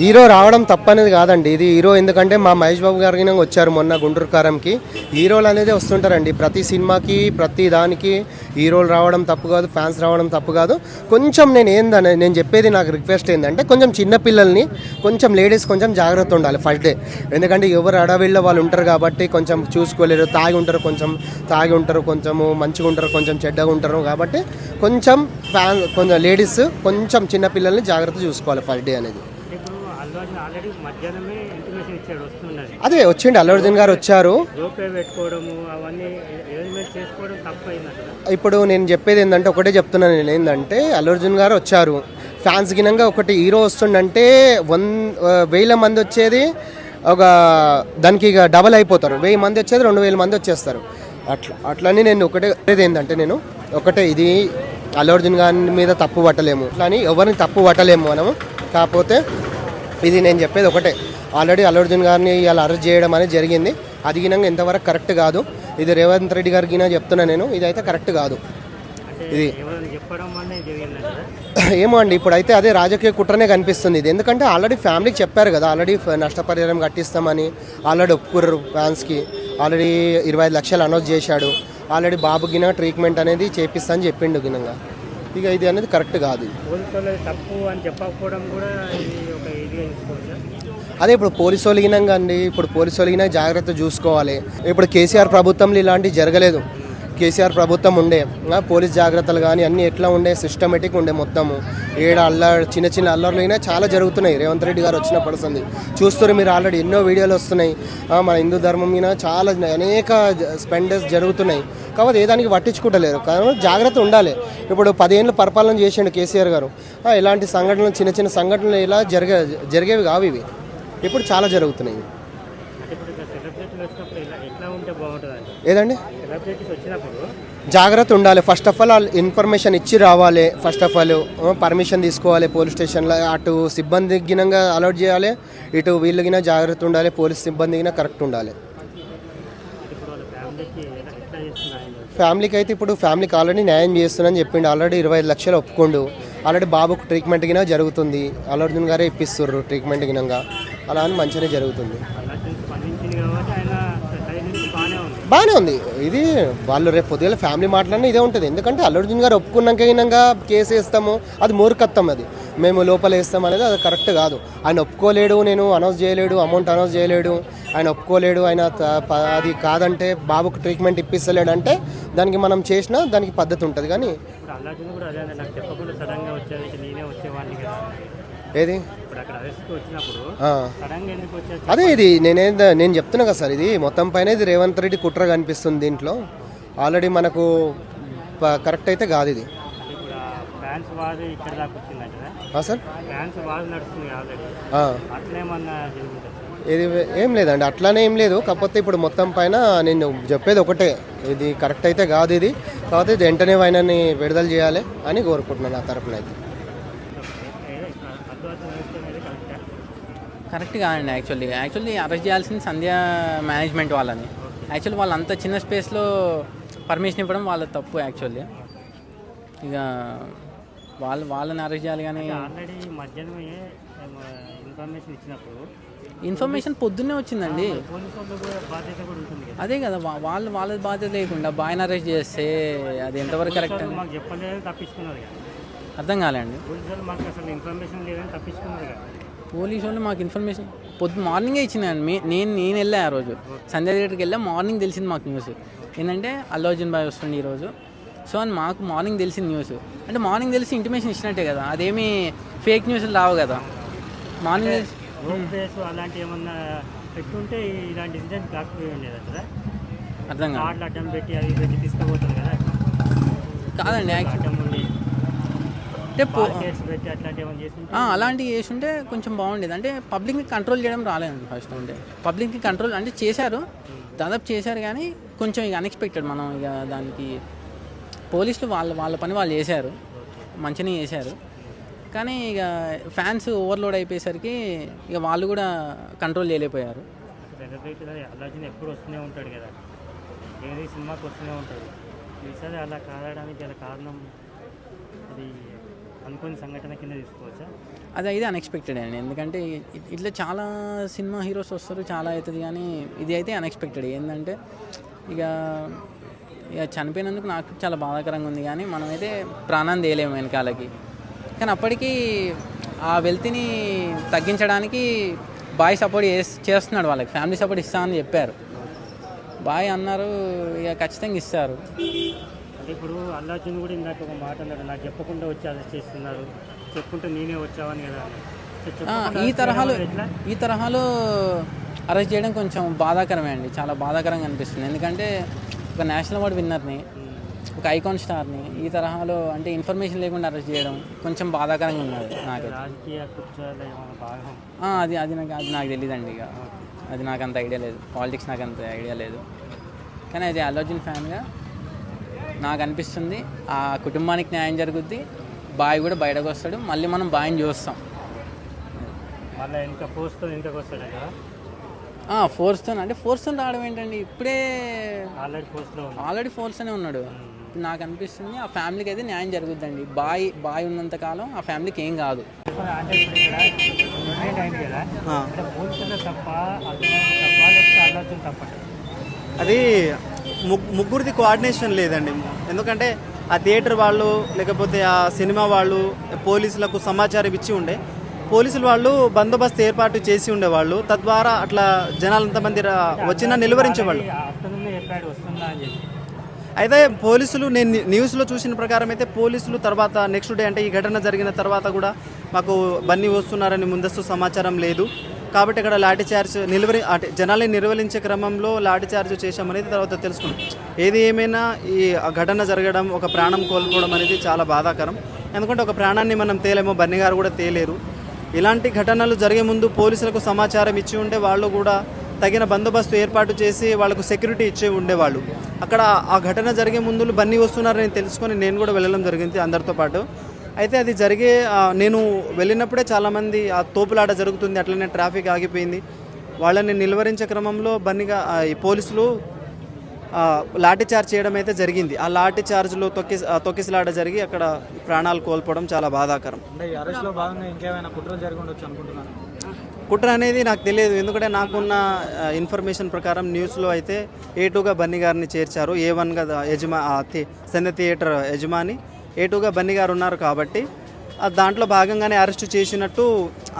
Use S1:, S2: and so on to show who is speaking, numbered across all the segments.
S1: Hero రావడం తప్పనేది కాదండి. ఇది హీరో ఎందుకంటే మా మహేష్ బాబు గారికి వచ్చారు మొన్న గుంటూరు కారంకి. హీరోలు అనేది వస్తుంటారండి. ప్రతి సినిమాకి ప్రతి దానికి హీరోలు రావడం తప్పు కాదు ఫ్యాన్స్ రావడం తప్పు కాదు. కొంచెం నేను ఏందని నేను చెప్పేది నాకు రిక్వెస్ట్ ఏంటంటే కొంచెం చిన్నపిల్లల్ని కొంచెం లేడీస్ కొంచెం జాగ్రత్త ఉండాలి ఫస్ట్ డే. ఎందుకంటే ఎవరు అడవిల్లో వాళ్ళు ఉంటారు కాబట్టి కొంచెం చూసుకోలేరు. తాగి ఉంటారు కొంచెం తాగి ఉంటారు కొంచెము మంచిగా ఉంటారు కొంచెం చెడ్డగా ఉంటారు కాబట్టి కొంచెం ఫ్యాన్ కొంచెం లేడీస్ కొంచెం చిన్న పిల్లల్ని జాగ్రత్త చూసుకోవాలి ఫస్ట్ డే. అనేది.
S2: ఇచ్చాడు వస్తున్నది
S1: అదే వచ్చిండి. అల్లు అర్జున్ గారు వచ్చారు. ఇప్పుడు నేను చెప్పేది ఏంటంటే ఒకటే చెప్తున్నాను నేను ఏంటంటే అల్లు అర్జున్ గారు వచ్చారు. ఫ్యాన్స్ గినంగా ఒకటి హీరో వస్తుండంటే వన్ వేల మంది వచ్చేది ఒక దానికి ఇక డబల్ అయిపోతారు. వెయ్యి మంది వచ్చేది రెండు వేల మంది వచ్చేస్తారు. అట్లా అట్లని నేను ఒకటే ఏంటంటే నేను ఒకటే ఇది అల్లు అర్జున్ గారి మీద తప్పు పట్టలేము. అట్లా అని ఎవరిని తప్పు పట్టలేము మనము. కాకపోతే ఇది నేను చెప్పేది ఒకటే. ఆల్రెడీ అల్లు అర్జున్ గారిని ఇలా అరెస్ట్ చేయడం అనేది జరిగింది. అది గినంగా ఎంతవరకు కరెక్ట్ కాదు. ఇది రేవంత్ రెడ్డి గారికి చెప్తున్నా నేను. ఇదైతే కరెక్ట్ కాదు. ఇది ఏమో అండి ఇప్పుడైతే అదే రాజకీయ కుట్రనే కనిపిస్తుంది. ఇది ఎందుకంటే ఆల్రెడీ ఫ్యామిలీకి చెప్పారు కదా. ఆల్రెడీ నష్టపరిహారం కట్టిస్తామని ఆల్రెడీ ఒప్పుకుర్రు ఫ్యాన్స్కి. ఆల్రెడీ ఇరవై ఐదు లక్షలు అనౌన్స్ చేశాడు. ఆల్రెడీ బాబు గిన ట్రీట్మెంట్ అనేది చేపిస్తా అని చెప్పిండు గినంగా. ఇక ఇది అనేది కరెక్ట్ కాదు
S2: తప్పు అని చెప్పకపోవడం కూడా
S1: అదే ఇప్పుడు పోలీసు ఒలిగినాక అండి ఇప్పుడు పోలీసు ఒలిగినా జాగ్రత్త చూసుకోవాలి. ఇప్పుడు కేసీఆర్ ప్రభుత్వంలో ఇలాంటివి జరగలేదు. కేసీఆర్ ప్రభుత్వం ఉండే పోలీస్ జాగ్రత్తలు కానీ అన్నీ ఎట్లా ఉండే సిస్టమేటిక్ ఉండే మొత్తము. ఏడ అల్లరి చిన్న చిన్న అల్లర్లు అయినా చాలా జరుగుతున్నాయి. రేవంత్ రెడ్డి గారు వచ్చినప్పుడు పడుతుంది చూస్తారు మీరు ఆల్రెడీ ఎన్నో వీడియోలు వస్తున్నాయి. మన హిందూ ధర్మం మీద చాలా అనేక స్పెండర్స్ జరుగుతున్నాయి. కాబట్టి ఏ దానికి పట్టించుకుంటలేరు. కానీ జాగ్రత్త ఉండాలి. ఇప్పుడు పదేళ్ళు పరిపాలన చేసిండు కేసీఆర్ గారు. ఇలాంటి సంఘటనలు చిన్న చిన్న సంఘటనలు ఇలా జరిగే జరిగేవి కావు ఇవి. ఇప్పుడు చాలా జరుగుతున్నాయి. ఏదండి? జాగ్రత్త ఉండాలి. ఫస్ట్ ఆఫ్ ఆల్ వాళ్ళు ఇన్ఫర్మేషన్ ఇచ్చి రావాలి. ఫస్ట్ ఆఫ్ ఆల్ పర్మిషన్ తీసుకోవాలి పోలీస్ స్టేషన్లో. అటు సిబ్బంది గినంగా అలౌట్ చేయాలి. ఇటు వీళ్ళు గిన జాగ్రత్త ఉండాలి. పోలీస్ సిబ్బంది గిన కరెక్ట్ ఉండాలి.
S2: ఫ్యామిలీకి
S1: అయితే ఇప్పుడు ఫ్యామిలీకి ఆల్రెడీ న్యాయం చేస్తున్నానని చెప్పిండు. ఆల్రెడీ ఇరవై ఐదు లక్షలు ఒప్పుకోండు. ఆల్రెడీ బాబుకు ట్రీట్మెంట్ గిన జరుగుతుంది. అల్లు అర్జున్ గారే ఇప్పిస్తుర్రు ట్రీట్మెంట్ గినంగా. అలా అని మంచిగానే జరుగుతుంది
S2: అలా చూసి స్పందించింది కాబట్టి ఆయన సైడ్ నుంచి బాగానే ఉంది.
S1: ఇది వాళ్ళు రేపు పొద్దుగల ఫ్యామిలీ మాట్లాడినా ఇదే ఉంటుంది. ఎందుకంటే అల్లు అర్జున్ గారు ఒప్పుకున్నాక గినంగా కేసు వేస్తాము. అది మూర్ఖత్వం అది. మేము లోపల వేస్తాం అనేది అది కరెక్ట్ కాదు. ఆయన ఒప్పుకోలేడు నేను అనౌన్స్ చేయలేడు అమౌంట్ అనౌన్స్ చేయలేడు. ఆయన ఒప్పుకోలేడు ఆయన అది కాదంటే బాబుకు ట్రీట్మెంట్ ఇప్పిస్తలేడు అంటే దానికి మనం చేసినా దానికి పద్ధతి ఉంటుంది. కానీ
S2: అల్లార్జున్
S1: ఏది? అదే ఇది నేనే నేను చెప్తున్నా కదా సార్ ఇది మొత్తం పైన ఇది రేవంత్ రెడ్డి కుట్ర కనిపిస్తుంది దీంట్లో. ఆల్రెడీ మనకు కరెక్ట్ అయితే కాదు ఇది. సార్? ఇది ఏం లేదండి అట్లానే ఏం లేదు. కాకపోతే ఇప్పుడు మొత్తం పైన నేను చెప్పేది ఒకటే ఇది కరెక్ట్ అయితే కాదు ఇది. కాకపోతే ఇది వెంటనే ఆయనని విడుదల చేయాలి అని కోరుకుంటున్నాను నా తరపున అయితే.
S2: కరెక్టా.
S3: కాదండి యాక్చువల్లీ యాక్చువల్లీ అరెస్ట్ చేయాల్సింది సంధ్య మేనేజ్మెంట్ వాళ్ళని. యాక్చువల్లీ వాళ్ళు అంత చిన్న స్పేస్లో పర్మిషన్ ఇవ్వడం వాళ్ళ తప్పు యాక్చువల్లీ ఇక వాళ్ళు వాళ్ళని అరెస్ట్ చేయాలి కానీ
S2: ఆల్రెడీ మధ్యాహ్నమే ఇన్ఫర్మేషన్ ఇచ్చినప్పుడు
S3: ఇన్ఫర్మేషన్ పొద్దున్నే వచ్చిందండి. అదే కదా వాళ్ళు వాళ్ళ బాధ్యత లేకుండా బాయ్ని అరెస్ట్ చేస్తే అది ఎంతవరకు కరెక్ట్
S2: చెప్పలేదు తప్పించుకున్నారు కదా.
S3: అర్థం కాలేండి
S2: పోలీసు వాళ్ళు మాకు ఇన్ఫర్మేషన్
S3: పొద్దు మార్నింగే ఇచ్చిందండి నేను నేను వెళ్ళా ఆ రోజు. సంధ్య థియేటర్కి వెళ్ళా. మార్నింగ్ తెలిసింది మాకు న్యూస్ ఏంటంటే అల్లు అర్జున్ బాయ్ వస్తుంది ఈరోజు సో అని మాకు మార్నింగ్ తెలిసింది న్యూస్ అంటే మార్నింగ్ తెలిసి ఇంటిమేషన్ ఇచ్చినట్టే కదా. అదేమి ఫేక్ న్యూస్లు రావు కదా. మార్నింగ్ తెలిసి
S2: అలాంటి ఏమన్నా పెట్టుంటే ఇలాంటి ఇన్సిడెంట్ కాకపోయి ఉండేది కదా?
S3: అర్థం కాదు
S2: అడ్డం పెట్టి అవి పెట్టి తీసుకుపోతారు కదా.
S3: కాదండి అంటే అలాంటివి చేస్తుంటే కొంచెం బాగుండేది. అంటే పబ్లిక్ని కంట్రోల్ చేయడం రాలేదండి ఫస్ట్ అంటే పబ్లిక్ని కంట్రోల్ అంటే చేశారు. దాదాపు చేశారు కానీ కొంచెం ఇక అన్ఎక్స్పెక్టెడ్ మనం ఇక దానికి పోలీసులు వాళ్ళ వాళ్ళ పని వాళ్ళు చేశారు. మంచిగా చేశారు. కానీ ఇక ఫ్యాన్స్ ఓవర్లోడ్ అయిపోయేసరికి ఇక వాళ్ళు కూడా కంట్రోల్ చేయలేకపోయారు.
S2: ఎప్పుడు వస్తూనే ఉంటాడు కదా. ఏది సినిమాకి వస్తూనే ఉంటాడు. ఈసారి అలా కాదడానికి గల కారణం అది అనుకోని సంఘటన కింద తీసుకోవచ్చా?
S3: అది అయితే అన్ఎక్స్పెక్టెడ్ అండి. ఎందుకంటే ఇట్లా చాలా సినిమా హీరోస్ వస్తారు చాలా అవుతుంది కానీ ఇది అయితే అన్ఎక్స్పెక్టెడ్ ఏంటంటే ఇక ఇక చనిపోయినందుకు నాకు చాలా బాధాకరంగా ఉంది కానీ మనమైతే ప్రాణాన్ని తేయలేము వెనకాలకి. కానీ అప్పటికి ఆ వెల్తిని తగ్గించడానికి బాయ్ సపోర్ట్ చేస్తున్నాడు వాళ్ళకి. ఫ్యామిలీ సపోర్ట్ ఇస్తామని చెప్పారు. బాయ్ అన్నారు ఇక ఖచ్చితంగా ఇస్తారు.
S2: ఇప్పుడు అల్లార్జున్ కూడా ఇందాక ఒక మాట అన్నాడు నాకు చెప్పకుండా వచ్చి అరెస్ట్ చేస్తున్నారు. చెప్పుకుంటే నేనే వచ్చావని కదా.
S3: ఈ తరహాలో ఈ తరహాలో అరెస్ట్ చేయడం కొంచెం బాధాకరమే అండి. చాలా బాధాకరంగా అనిపిస్తుంది. ఎందుకంటే ఒక నేషనల్ అవార్డు విన్నర్ని ఒక ఐకాన్ స్టార్ని ఈ తరహాలో అంటే ఇన్ఫర్మేషన్ లేకుండా అరెస్ట్ చేయడం కొంచెం బాధాకరంగా ఉన్నది నాకు అది అది నాకు అది నాకు తెలియదండి ఇక. అది నాకు అంత ఐడియా లేదు. పాలిటిక్స్ నాకు అంత ఐడియా లేదు. కానీ అది అల్లర్జున్ ఫ్యాన్గా నాకు అనిపిస్తుంది ఆ కుటుంబానికి న్యాయం జరుగుద్ది. బాయ్ కూడా బయటకు వస్తాడు మళ్ళీ మనం బాయ్ని చూస్తాం.
S2: మళ్ళీ ఇంకా పోస్ట్తో ఇంటికి వస్తాడు కదా
S3: ఫోర్స్తో అంటే ఫోర్స్తో రావడం ఏంటండి? ఇప్పుడే
S2: ఆల్రెడీ పోస్ట్లో ఉంది
S3: ఆల్రెడీ ఫోర్స్తోనే ఉన్నాడు. ఇప్పుడు నాకు అనిపిస్తుంది ఆ ఫ్యామిలీకి అయితే న్యాయం జరుగుద్దండి. బాయ్ బాయ్ ఉన్నంత కాలం ఆ ఫ్యామిలీకి ఏం కాదు?
S4: అది ముగ్గురిది కోఆర్డినేషన్ లేదండి. ఎందుకంటే ఆ థియేటర్ వాళ్ళు లేకపోతే ఆ సినిమా వాళ్ళు పోలీసులకు సమాచారం ఇచ్చి ఉండే. పోలీసులు వాళ్ళు బందోబస్తు ఏర్పాటు చేసి ఉండేవాళ్ళు తద్వారా అట్లా జనాలు ఎంతమంది వచ్చినా నిలువరించేవాళ్ళు అయితే పోలీసులు నేను న్యూ- న్యూస్లో చూసిన ప్రకారం అయితే పోలీసులు తర్వాత నెక్స్ట్ డే అంటే ఈ ఘటన జరిగిన తర్వాత కూడా మాకు బన్నీ వస్తున్నారని ముందస్తు సమాచారం లేదు. కాబట్టి ఇక్కడ లాఠీ చార్జ్ నిలువరి అంటే జనాల్ని నిర్వహించే క్రమంలో లాఠీ చార్జ్ చేశామనేది తర్వాత తెలుసుకున్నాం ఏది ఏమైనా ఈ ఆ ఘటన జరగడం ఒక ప్రాణం కోల్పోవడం అనేది చాలా బాధాకరం. ఎందుకంటే ఒక ప్రాణాన్ని మనం తేలేమో బన్నీ గారు కూడా తేలేరు. ఇలాంటి ఘటనలు జరిగే ముందు పోలీసులకు సమాచారం ఇచ్చి ఉంటే వాళ్ళు కూడా తగిన బందోబస్తు ఏర్పాటు చేసి వాళ్ళకు సెక్యూరిటీ ఇచ్చి ఉండేవాళ్ళు. అక్కడ ఆ ఘటన జరిగే ముందు బన్నీ వస్తున్నారని తెలుసుకొని నేను కూడా వెళ్ళడం జరిగింది అందరితో పాటు. అయితే అది జరిగే నేను వెళ్ళినప్పుడే చాలామంది ఆ తోపులాట జరుగుతుంది అట్లనే ట్రాఫిక్ ఆగిపోయింది. వాళ్ళని నిలువరించే క్రమంలో బన్నీగా ఈ పోలీసులు లాఠీ చార్జ్ చేయడం అయితే జరిగింది. ఆ లాఠీ చార్జ్లో తొక్కి తొక్కిసలాట జరిగి అక్కడ ప్రాణాలు కోల్పోవడం చాలా బాధాకరం. కుట్ర అనేది నాకు తెలియదు. ఎందుకంటే నాకున్న ఇన్ఫర్మేషన్ ప్రకారం న్యూస్లో అయితే ఏ టూగా బన్నీ గారిని చేర్చారు. ఏ వన్గా యజమా సంధ్య థియేటర్ యజమాని ఏటూగా బన్నీ గారు ఉన్నారు కాబట్టి దాంట్లో భాగంగానే అరెస్ట్ చేసినట్టు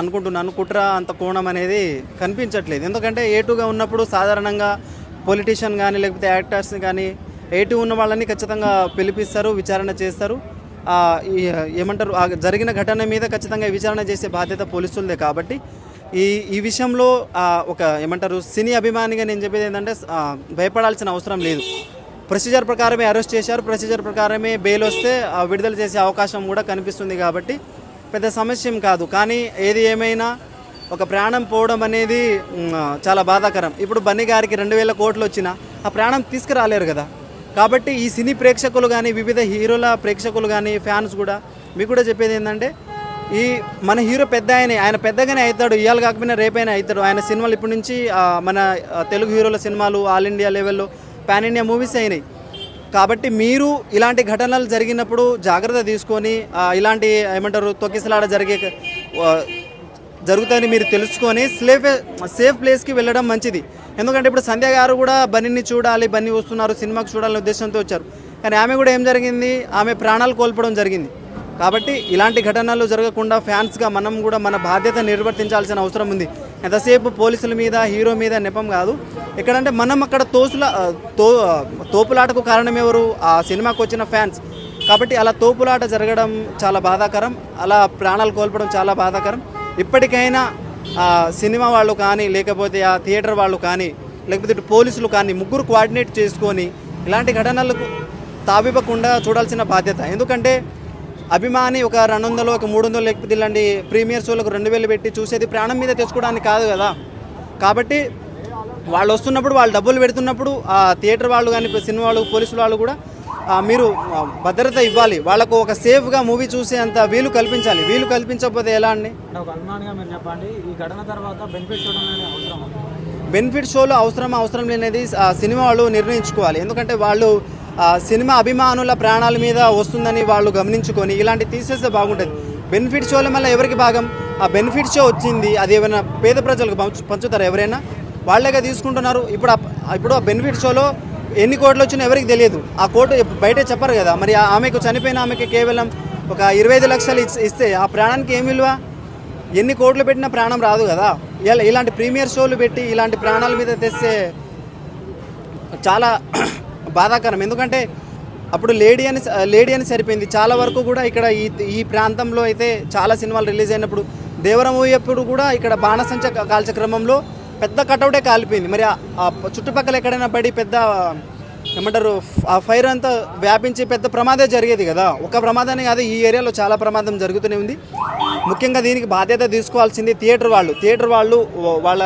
S4: అనుకుంటున్నాను. కుట్ర అంత కోణం అనేది కనిపించట్లేదు. ఎందుకంటే ఏటూగా ఉన్నప్పుడు సాధారణంగా పొలిటీషియన్ కానీ లేకపోతే యాక్టర్స్ కానీ ఏ ఉన్న వాళ్ళని ఖచ్చితంగా పిలిపిస్తారు విచారణ చేస్తారు. ఏమంటారు ఆ జరిగిన ఘటన మీద ఖచ్చితంగా విచారణ చేసే బాధ్యత పోలీసులదే కాబట్టి ఈ ఈ విషయంలో ఒక ఏమంటారు సినీ అభిమానిగా నేను చెప్పేది ఏంటంటే భయపడాల్సిన అవసరం లేదు. ప్రొసీజర్ ప్రకారమే అరెస్ట్ చేశారు. ప్రొసీజర్ ప్రకారమే బెయిల్ వస్తే విడుదల చేసే అవకాశం కూడా కనిపిస్తుంది కాబట్టి పెద్ద సమస్య కాదు. కానీ ఏది ఏమైనా ఒక ప్రాణం పోవడం అనేది చాలా బాధాకరం. ఇప్పుడు బన్నీ గారికి రెండు వేల కోట్లు వచ్చినా ఆ ప్రాణం తీసుకురాలేరు కదా. కాబట్టి ఈ సినీ ప్రేక్షకులు కానీ వివిధ హీరోల ప్రేక్షకులు కానీ ఫ్యాన్స్ కూడా మీకు కూడా చెప్పేది ఏంటంటే ఈ మన హీరో పెద్ద ఆయన ఆయన పెద్దగానే అవుతాడు. ఇవాళ కాకపోయినా రేపైనా అవుతాడు. ఆయన సినిమాలు ఇప్పటి నుంచి మన తెలుగు హీరోల సినిమాలు ఆల్ ఇండియా లెవెల్లో పాన్ ఇండియా మూవీస్ అయినాయి. కాబట్టి మీరు ఇలాంటి ఘటనలు జరిగినప్పుడు జాగ్రత్త తీసుకొని ఇలాంటి ఏమంటారు తొక్కిసలాడ జరిగే జరుగుతాయని మీరు తెలుసుకొని సేఫ్ సేఫ్ ప్లేస్కి వెళ్ళడం మంచిది. ఎందుకంటే ఇప్పుడు సంధ్య గారు కూడా బన్నీని చూడాలి బన్నీ వస్తున్నారు సినిమాకి చూడాలనే ఉద్దేశంతో వచ్చారు. కానీ ఆమె కూడా ఏం జరిగింది? ఆమె ప్రాణాలు కోల్పోవడం జరిగింది. కాబట్టి ఇలాంటి ఘటనలు జరగకుండా ఫ్యాన్స్గా మనం కూడా మన బాధ్యత నిర్వర్తించాల్సిన అవసరం ఉంది. ఎంతసేపు పోలీసుల మీద హీరో మీద నెపం కాదు. ఎక్కడంటే మనం అక్కడ తోసుల తో తోపులాటకు కారణం ఎవరు? ఆ సినిమాకు వచ్చిన ఫ్యాన్స్. కాబట్టి అలా తోపులాట జరగడం చాలా బాధాకరం. అలా ప్రాణాలు కోల్పోవడం చాలా బాధాకరం. ఇప్పటికైనా ఆ సినిమా వాళ్ళు కానీ లేకపోతే ఆ థియేటర్ వాళ్ళు కానీ లేకపోతే ఇటు పోలీసులు కానీ ముగ్గురు కోఆర్డినేట్ చేసుకొని ఇలాంటి ఘటనలకు తావివ్వకుండా చూడాల్సిన బాధ్యత. ఎందుకంటే అభిమాని ఒక రెండు వందలు ఒక మూడు వందలు లేకపోతే ఇలాంటి ప్రీమియర్ షోలకు రెండు వేలు పెట్టి చూసేది ప్రాణం మీద తెచ్చుకోవడానికి కాదు కదా. కాబట్టి వాళ్ళు వస్తున్నప్పుడు వాళ్ళు డబ్బులు పెడుతున్నప్పుడు ఆ థియేటర్ వాళ్ళు కానీ సినిమా వాళ్ళు పోలీసులు వాళ్ళు కూడా మీరు భద్రత ఇవ్వాలి. వాళ్ళకు ఒక సేఫ్గా మూవీ చూసే అంత వీలు కల్పించాలి. వీలు కల్పించకపోతే ఎలా అండి?
S5: చెప్పండి ఈ ఘటన తర్వాత బెనిఫిట్
S4: షోలో అవసరం అవసరం లేనిది సినిమా వాళ్ళు నిర్ణయించుకోవాలి. ఎందుకంటే వాళ్ళు సినిమా అభిమానుల ప్రాణాల మీద వస్తుందని వాళ్ళు గమనించుకొని ఇలాంటి తీసేస్తే బాగుంటుంది. బెనిఫిట్ షోల వల్ల ఎవరికి భాగం? ఆ బెనిఫిట్ షో వచ్చింది అది ఏమైనా పేద ప్రజలకు పంచు పంచుతారా ఎవరైనా? వాళ్ళేగా తీసుకుంటున్నారు. ఇప్పుడు ఇప్పుడు ఆ బెనిఫిట్ షోలో ఎన్ని కోట్లు వచ్చినా ఎవరికి తెలియదు. ఆ కోటు బయటే చెప్పరు కదా. మరి ఆమెకు చనిపోయిన ఆమెకి కేవలం ఒక ఇరవై ఐదు లక్షలు ఇస్తే ఆ ప్రాణానికి ఏం విలువ? ఎన్ని కోట్లు పెట్టినా ప్రాణం రాదు కదా. ఇలా ఇలాంటి ప్రీమియర్ షోలు పెట్టి ఇలాంటి ప్రాణాల మీద తెస్తే చాలా బాధాకరం. ఎందుకంటే అప్పుడు లేడీ అని లేడీ అని సరిపోయింది. చాలా వరకు కూడా ఇక్కడ ఈ ఈ ప్రాంతంలో అయితే చాలా సినిమాలు రిలీజ్ అయినప్పుడు దేవరం అప్పుడు కూడా ఇక్కడ బాణసంచ కాల్చే క్రమంలో పెద్ద కటౌటే కాలిపోయింది. మరి ఆ- ఆ చుట్టుపక్కల ఎక్కడైనా పడి పెద్ద ఏమంటారు ఆ ఫైర్ అంతా వ్యాపించి పెద్ద ప్రమాదం జరిగేది కదా. ఒక ప్రమాదాన్ని కాదు ఈ ఏరియాలో చాలా ప్రమాదం జరుగుతూనే ఉంది. ముఖ్యంగా దీనికి బాధ్యత తీసుకోవాల్సింది థియేటర్ వాళ్ళు. థియేటర్ వాళ్ళు వాళ్ళ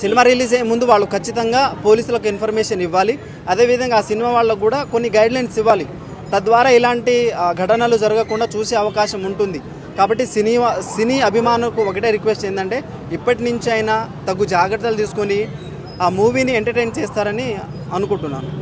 S4: సినిమా రిలీజ్ అయ్యే ముందు వాళ్ళు ఖచ్చితంగా పోలీసులకు ఇన్ఫర్మేషన్ ఇవ్వాలి. అదేవిధంగా ఆ సినిమా వాళ్ళకు కూడా కొన్ని గైడ్లైన్స్ ఇవ్వాలి. తద్వారా ఇలాంటి ఘటనలు జరగకుండా చూసే అవకాశం ఉంటుంది. కాబట్టి సినీ సినీ అభిమానులకు ఒకటే రిక్వెస్ట్ ఏంటంటే ఇప్పటి నుంచి అయినా తగు జాగ్రత్తలు తీసుకొని ఆ మూవీని ఎంటర్టైన్ చేస్తారని అనుకుంటున్నాను.